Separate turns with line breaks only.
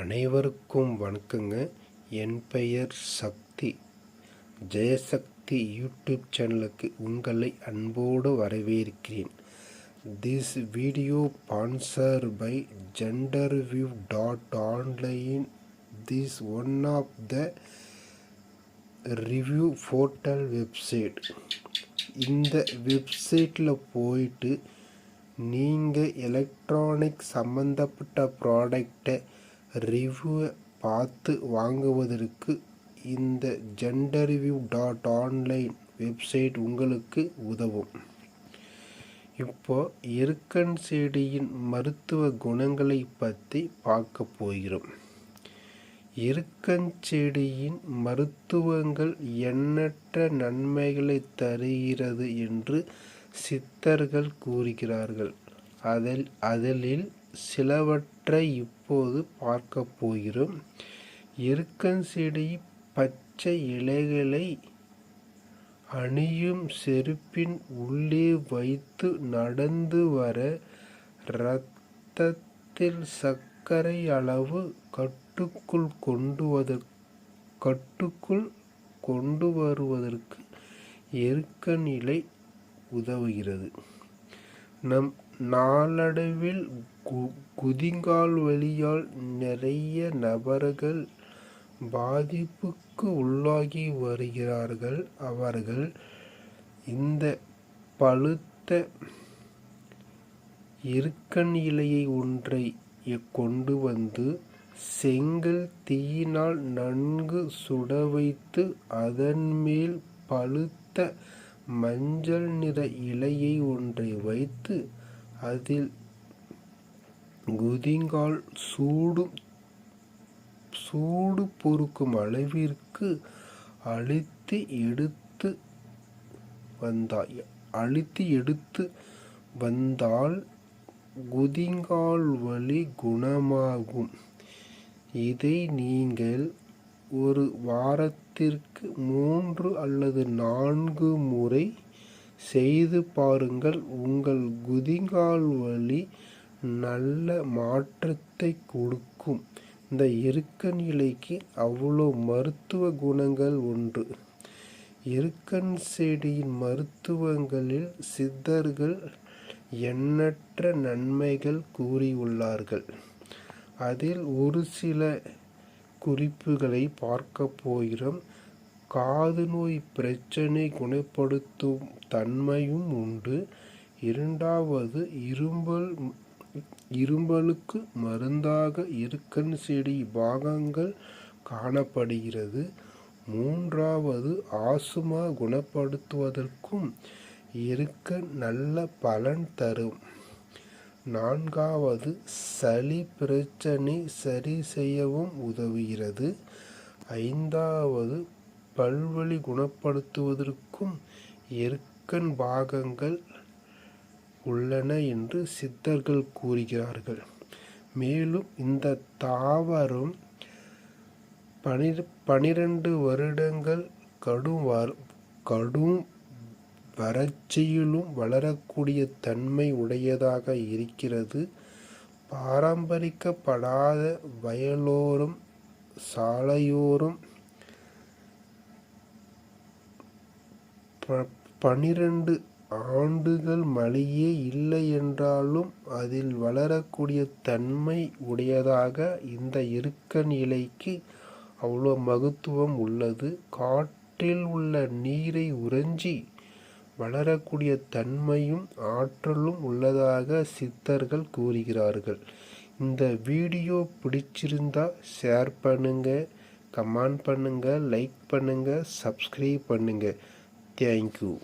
அனைவருக்கும் வணக்கங்க. என் பெயர் சக்தி. ஜெயசக்தி யூடியூப் சேனலுக்கு உங்களை அன்போடு வரவேற்கிறேன். This video sponsor by Genderview dot online this one of the review portal website இந்த வெப்சைட்டில் போயிட்டு நீங்கள் எலக்ட்ரானிக் சம்மந்தப்பட்ட ப்ராடக்டை ரிவ்யூவை பார்த்து வாங்குவதற்கு இந்த ஜெண்டர்வியூ டாட் ஆன்லைன் வெப்சைட் உங்களுக்கு உதவும். இப்போ எருக்கன் செடியின் மருத்துவ குணங்களை பற்றி பார்க்க போகிறோம். எருக்கஞ்செடியின் மருத்துவங்கள் எண்ணற்ற நன்மைகளை தருகிறது என்று சித்தர்கள் கூறுகிறார்கள். அதில் அதில் சிலவற்றை இப்போது பார்க்க போகிறோம். எருக்கஞ்செடி பச்சை இலைகளை அணியும் செருப்பின் உள்ளே வைத்து நடந்து வர இரத்தத்தில் சர்க்கரை அளவு கட்டுக்குள் கொண்டு கட்டுக்குள் கொண்டு வருவதற்கு எருக்கன் இலை உதவுகிறது. நம் நாளடைவில் கு குதிங்கால் வலியால் நிறைய நபர்கள் பாதிப்புக்கு உள்ளாகி வருகிறார்கள். அவர்கள் இந்த பழுத்த இருக்கன் இலையை ஒன்றை கொண்டு வந்து செங்கல் தீயினால் நன்கு சுட வைத்து அதன் மேல் பழுத்த மஞ்சள் நிற இலையை ஒன்றை வைத்து அதில் குதிங்கால் சூடு சூடு பொறுக்கும் அளவிற்கு அழுத்தி எடுத்து வந்தாய் அழுத்தி எடுத்து வந்தால் குதிங்கால் வலி குணமாகும் இதை நீங்கள் ஒரு வாரத்திற்கு மூன்று அல்லது நான்கு முறை செய்து பாருங்கள் உங்கள் குதிங்கால் வலி நல்ல மாற்றத்தை கொடுக்கும். இந்த இறுக்க நிலைக்கு அவ்வளோ மருத்துவ குணங்கள் உண்டு இருக்கன் செடியின் மருத்துவங்களில் சித்தர்கள் எண்ணற்ற நன்மைகள் கூறியுள்ளார்கள். அதில் ஒரு சில குறிப்புகளை பார்க்க போகிறோம். காது நோய் பிரச்சனை குணப்படுத்தும் தன்மையும் உண்டு. இரண்டாவது இரும்பல் இரும்பலுக்கு மருந்தாக இருக்கன் செடி பாகங்கள் காணப்படுகிறது. மூன்றாவது ஆசுமா குணப்படுத்துவதற்கும் இருக்க நல்ல பலன் தரும். நான்காவது சளி பிரச்சனை சரி செய்யவும் உதவுகிறது. ஐந்தாவது பல்வழி குணப்படுத்துவதற்கும் எருக்கன் பாகங்கள் உள்ளன என்று சித்தர்கள் கூறுகிறார்கள். மேலும் இந்த தாவரம் பனி பனிரெண்டு வருடங்கள் கடும் வர கடும் வறட்சியிலும் வளரக்கூடிய தன்மை உடையதாக இருக்கிறது. பாரம்பரிக்கப்படாத வயலோரம் சாலையோரம் பன்னிரெண்டு ஆண்டுகள் மழையே இல்லை என்றாலும் அதில் வளரக்கூடிய தன்மை உடையதாக இந்த இருக்கன் இலைக்கு அவ்வளோ மகத்துவம் உள்ளது. காற்றில் உள்ள நீரை உறிஞ்சி வளரக்கூடிய தன்மையும் ஆற்றலும் உள்ளதாக சித்தர்கள் கூறுகிறார்கள். இந்த வீடியோ பிடிச்சிருந்தா ஷேர் பண்ணுங்கள் கமெண்ட் பண்ணுங்கள் லைக் பண்ணுங்கள் சப்ஸ்கிரைப் பண்ணுங்கள் der ein Kuh.